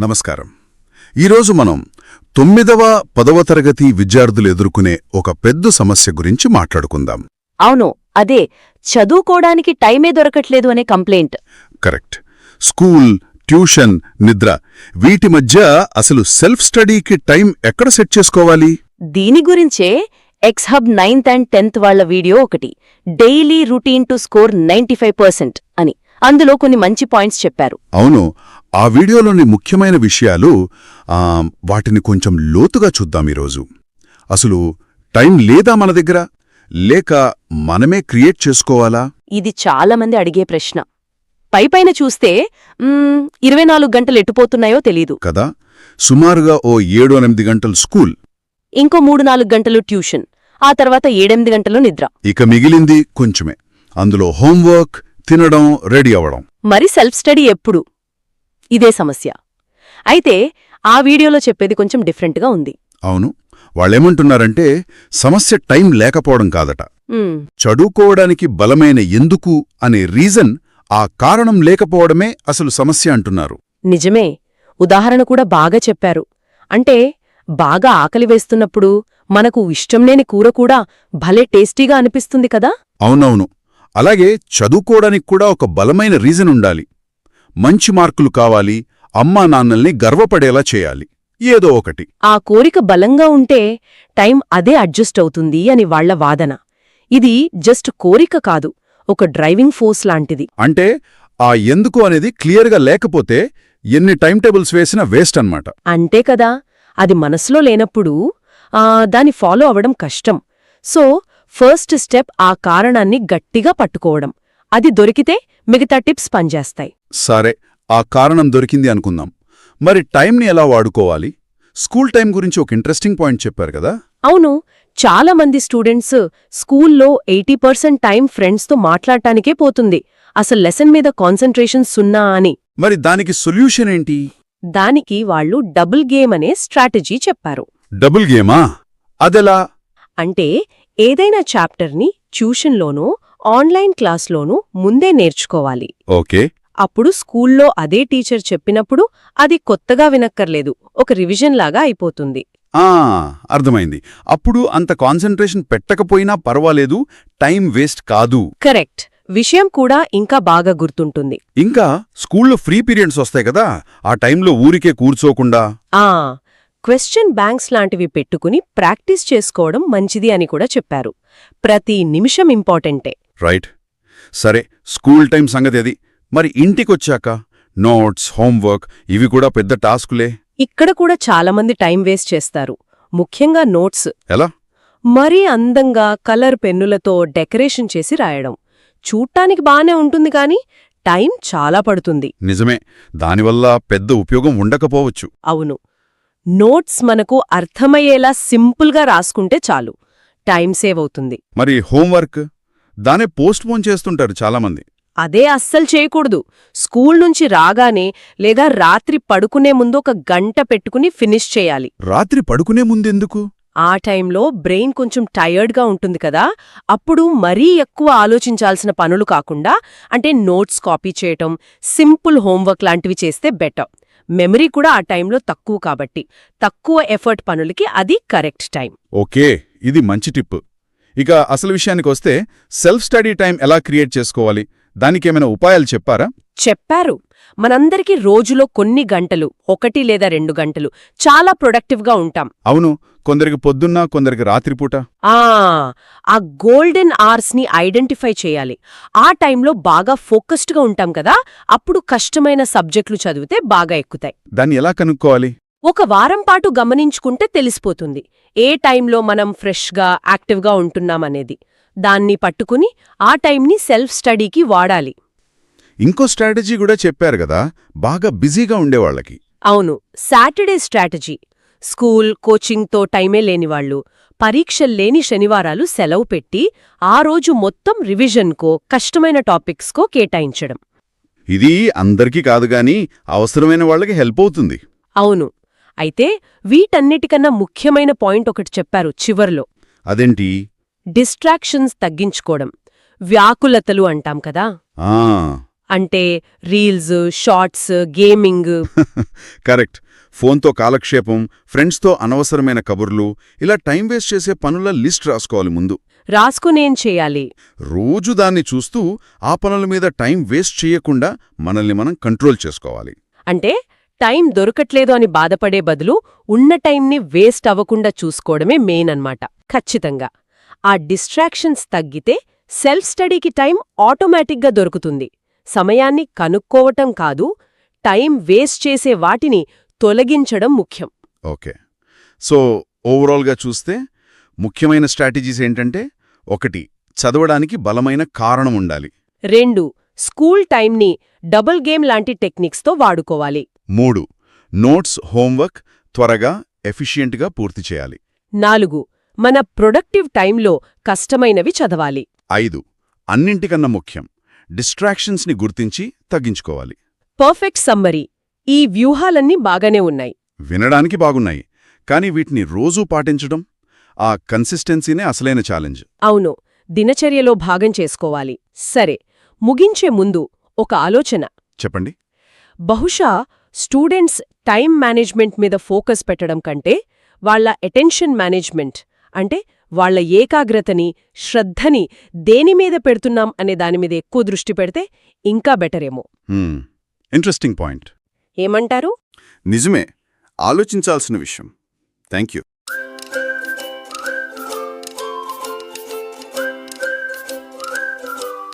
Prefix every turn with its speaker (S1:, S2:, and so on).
S1: నమస్కారం. ఈరోజు మనం తొమ్మిదవ పదవ తరగతి విద్యార్థులు ఎదుర్కొనే ఒక పెద్ద సమస్య గురించి మాట్లాడుకుందాం.
S2: అవును అదే చదువుకోవడానికి టైమే దొరకట్లేదు అనే కంప్లైంట్.
S1: కరెక్ట్. స్కూల్ ట్యూషన్ నిద్ర వీటి మధ్య అసలు సెల్ఫ్ స్టడీకి టైం ఎక్కడ సెట్ చేసుకోవాలి?
S2: దీని గురించే ఎక్స్హబ్ నైన్త్ అండ్ టెన్త్ వాళ్ళ వీడియో ఒకటి daily routine to score ninety అని అందులో కొన్ని మంచి పాయింట్స్ చెప్పారు.
S1: అవును ఆ వీడియోలోని ముఖ్యమైన విషయాలు వాటిని కొంచెం లోతుగా చూద్దాం ఈరోజు. అసలు టైం లేదా మన దగ్గర? లేక మనమే క్రియేట్ చేసుకోవాలా?
S2: ఇది చాలా మంది అడిగే ప్రశ్న. పైపైన చూస్తే ఇరవై నాలుగు గంటలు ఎటుపోతున్నాయో తెలీదు.
S1: కదా? సుమారుగా ఓ ఏడు ఎనిమిది గంటలు స్కూల్.
S2: ఇంకో మూడు నాలుగు గంటలు ట్యూషన్. ఆ తర్వాత ఏడెనిమిది గంటలు నిద్ర.
S1: ఇక మిగిలింది కొంచెమే. అందులో హోంవర్క్ తినడం రెడీ అవ్వడం.
S2: మరి సెల్ఫ్ స్టడీ ఎప్పుడు? ఇదే సమస్య. అయితే ఆ వీడియోలో చెప్పేది కొంచెం డిఫరెంట్గా ఉంది.
S1: అవును. వాళ్ళేమంటున్నారంటే సమస్య టైం లేకపోవడం కాదట. చదువుకోవడానికి బలమైన ఎందుకు అనే రీజన్ ఆ కారణం లేకపోవడమే అసలు సమస్య అంటున్నారు.
S2: నిజమే. ఉదాహరణ కూడా బాగా చెప్పారు. అంటే బాగా ఆకలి వేస్తున్నప్పుడు మనకు ఇష్టంలేని కూర కూడా భలే టేస్టీగా అనిపిస్తుంది కదా?
S1: అవునవును. అలాగే చదువుకోవడానికి కూడా ఒక బలమైన రీజన్ ఉండాలి. మంచి మార్కులు కావాలి అమ్మా నాన్నల్ని గర్వపడేలా చేయాలి. ఏదో ఒకటి.
S2: ఆ కోరిక బలంగా ఉంటే టైం అదే అడ్జస్ట్ అవుతుంది అని వాళ్ళ వాదన. ఇది జస్ట్ కోరిక కాదు ఒక డ్రైవింగ్ ఫోర్స్ లాంటిది.
S1: అంటే ఆ ఎందుకు అనేది క్లియర్గా లేకపోతే ఎన్ని టైం టేబుల్స్ వేసినా వేస్ట్ అన్నమాట.
S2: అంతే కదా అది మనసులో లేనప్పుడు ఆ, దాని ఫాలో అవడం కష్టం. సో ఫస్ట్ స్టెప్ ఆ కారణాన్ని గట్టిగా పట్టుకోవడం. అది దొరికితే మిగతా టిప్స్ పనిచేస్తాయి.
S1: సరే ఆ కారణం దొరికింది అనుకుందాం. మరి టైంని ఎలా వాడుకోవాలి? స్కూల్ టైం గురించి ఒక ఇంట్రెస్టింగ్ పాయింట్ చెప్పారు కదా?
S2: అవును చాలా మంది స్టూడెంట్స్ స్కూల్లో ఎయిటీ పర్సెంట్ టైం ఫ్రెండ్స్తో మాట్లాడటానికే పోతుంది. అసలు లెసన్ మీద కాన్సంట్రేషన్ సున్నా అని.
S1: మరి దానికి సొల్యూషన్ ఏంటి?
S2: దానికి వాళ్ళు డబుల్ గేమ్ అనే స్ట్రాటజీ చెప్పారు.
S1: డబుల్ గేమా? అదెలా?
S2: అంటే ఏదైనా చాప్టర్ని ట్యూషన్లోనూ ఆన్లైన్ క్లాస్లోనూ ముందే నేర్చుకోవాలి.
S1: ఓకే.
S2: అప్పుడు స్కూల్లో అదే టీచర్ చెప్పినప్పుడు అది కొత్తగా వినక్కర్లేదు. ఒక రివిజన్ లాగా అయిపోతుంది.
S1: ఆ అర్థమైంది. అప్పుడు అంత కాన్సంట్రేషన్ పెట్టకపోయినా పర్వాలేదు టైం వేస్ట్ కాదు.
S2: కరెక్ట్. విషయం కూడా ఇంకా బాగా గుర్తుంటుంది.
S1: ఇంకా స్కూల్లో ఫ్రీ పీరియడ్స్ వస్తాయి కదా ఆ టైంలో ఊరికే కూర్చోకుండా.
S2: ఆ క్వశ్చన్ బ్యాంక్స్ లాంటివి పెట్టుకుని ప్రాక్టీస్ చేసుకోవడం మంచిది అని కూడా చెప్పారు. ప్రతి నిమిషం ఇంపార్టెంటే.
S1: రైట్? సరే స్కూల్ టైం సంగతి అది. మరి ఇంటికొచ్చాక నోట్స్ హోంవర్క్ ఇవి కూడా పెద్ద టాస్కులే.
S2: ఇక్కడ కూడా చాలామంది టైం వేస్ట్ చేస్తారు. ముఖ్యంగా నోట్స్.
S1: ఎలా?
S2: మరీ అందంగా కలర్ పెన్నులతో డెకరేషన్ చేసి రాయడం. చూడ్టానికి బానే ఉంటుంది కానీ టైం చాలా పడుతుంది.
S1: నిజమే. దానివల్ల పెద్ద ఉపయోగం ఉండకపోవచ్చు.
S2: అవును. నోట్స్ మనకు అర్థమయ్యేలా సింపుల్గా రాసుకుంటే చాలు. టైం సేవ్ అవుతుంది.
S1: మరి హోంవర్క్? దానే పోస్ట్ పోన్ చేస్తుంటారు చాలామంది.
S2: అదే అస్సలు చేయకూడదు. స్కూల్ నుంచి రాగానే లేదా రాత్రి పడుకునే ముందు ఒక గంట పెట్టుకుని ఫినిష్ చేయాలి.
S1: రాత్రి పడుకునే ముందెందుకు
S2: ఆ టైంలో బ్రెయిన్ కొంచెం టయర్డ్గా ఉంటుంది కదా అప్పుడు మరీ ఎక్కువ ఆలోచించాల్సిన పనులు కాకుండా అంటే నోట్స్ కాపీ చేయటం సింపుల్ హోంవర్క్ లాంటివి చేస్తే బెటర్. మెమరీ కూడా ఆ టైంలో తక్కువ కాబట్టి తక్కువ ఎఫర్ట్ పనులకి అది కరెక్ట్ టైం.
S1: ఓకే ఇది మంచి టిప్. ఇక అసలు విషయానికి వస్తే సెల్ఫ్ స్టడీ టైం ఎలా క్రియేట్ చేసుకోవాలి? దానికేమైనా ఉపాయాలు చెప్పారా?
S2: చెప్పారు. మనందరికీ రోజులో కొన్ని గంటలు ఒకటి లేదా రెండు గంటలు చాలా ప్రొడక్టివ్గా ఉంటాం.
S1: అవును. కొందరికి పొద్దున్న కొందరికి రాత్రిపూట
S2: ఆ! ఆ గోల్డెన్ని ఐడెంటిఫై చేయాలి. ఆ టైంలో బాగా ఫోకస్డ్గా ఉంటాం కదా అప్పుడు కష్టమైన సబ్జెక్టులు చదివితే బాగా ఎక్కుతాయి.
S1: దాన్ని ఎలా కనుక్కోవాలి?
S2: ఒక వారం పాటు గమనించుకుంటే తెలిసిపోతుంది. ఏ టైంలో మనం ఫ్రెష్గా యాక్టివ్గా ఉంటున్నామనేది. దాన్ని పట్టుకుని ఆ టైంని సెల్ఫ్ స్టడీకి వాడాలి.
S1: ఇంకో స్ట్రాటజీ కూడా చెప్పారు కదా బాగా బిజీగా ఉండేవాళ్ళకి.
S2: అవును సాటర్డే స్ట్రాటజీ. స్కూల్ కోచింగ్తో టైమే లేనివాళ్ళు పరీక్షల్లేని శనివారాలు సెలవు పెట్టి ఆ రోజు మొత్తం రివిజన్కో కష్టమైన టాపిక్స్కో కేటాయించడం.
S1: ఇది అందరికీ కాదు గాని అవసరమైన వాళ్ళకి హెల్ప్ అవుతుంది.
S2: అవును అయితే వీటన్నిటికన్నా ముఖ్యమైన పాయింట్ ఒకటి చెప్పారు చివర్లో. అంటే రీల్స్ షార్ట్స్ గేమింగ్.
S1: కరెక్ట్. ఫోన్తో కాలక్షేపం ఫ్రెండ్స్తో అనవసరమైన కబుర్లు ఇలా టైం వేస్ట్ చేసే పనుల లిస్ట్ రాసుకోవాలి ముందు.
S2: రాసుకునేం చేయాలి?
S1: రోజు దాన్ని చూస్తూ ఆ పనుల మీద టైం వేస్ట్ చేయకుండా మనల్ని మనం కంట్రోల్ చేసుకోవాలి.
S2: అంటే టైం దొరకట్లేదు అని బాధపడే బదులు ఉన్న టైంని వేస్ట్ అవ్వకుండా చూసుకోవడమే మెయిన్ అన్నమాట. ఖచ్చితంగా. ఆ డిస్ట్రాక్షన్స్ తగ్గితే సెల్ఫ్ స్టడీకి టైం ఆటోమేటిక్గా దొరుకుతుంది. సమయాన్ని కనుక్కోవటం కాదు టైం వేస్ట్ చేసే వాటిని తొలగించడం ముఖ్యం.
S1: ఓకే. సో ఓవరాల్గా చూస్తే ముఖ్యమైన స్ట్రాటజీస్ ఏంటంటే ఒకటి చదవడానికి బలమైన కారణం ఉండాలి.
S2: రెండు స్కూల్ టైంని డబుల్ గేమ్ లాంటి టెక్నిక్స్తో వాడుకోవాలి.
S1: మూడు నోట్స్ హోంవర్క్ త్వరగా ఎఫిషియెంట్గా పూర్తి చేయాలి.
S2: నాలుగు మన ప్రొడక్టివ్ టైంలో కష్టమైనవి చదవాలి.
S1: ఐదు అన్నింటికన్నా ముఖ్యం డిస్ట్రాక్షన్స్ని గుర్తించి తగ్గించుకోవాలి.
S2: పర్ఫెక్ట్ సమ్మరీ ఈ వ్యూహాలన్నీ బాగానే ఉన్నాయి.
S1: వినడానికి బాగున్నాయి కానీ వీటిని రోజూ పాటించడం ఆ కన్సిస్టెన్సీనే అసలైన ఛాలెంజ్.
S2: అవును దినచర్యలో భాగం చేసుకోవాలి. సరే ముగించే ముందు ఒక ఆలోచన.
S1: చెప్పండి.
S2: బహుశా స్టూడెంట్స్ టైం మేనేజ్మెంట్ మీద ఫోకస్ పెట్టడం కంటే వాళ్ళ అటెన్షన్ మేనేజ్మెంట్ అంటే వాళ్ళ ఏకాగ్రతని శ్రద్ధని దేని మీద పెడుతున్నాం అనే దాని మీద ఎక్కువ దృష్టి పెడితే ఇంకా బెటరేమో.
S1: Interesting point.
S2: ఏమంటారు?
S1: నిజమే. ఆలోచించాల్సిన విషయం. Thank you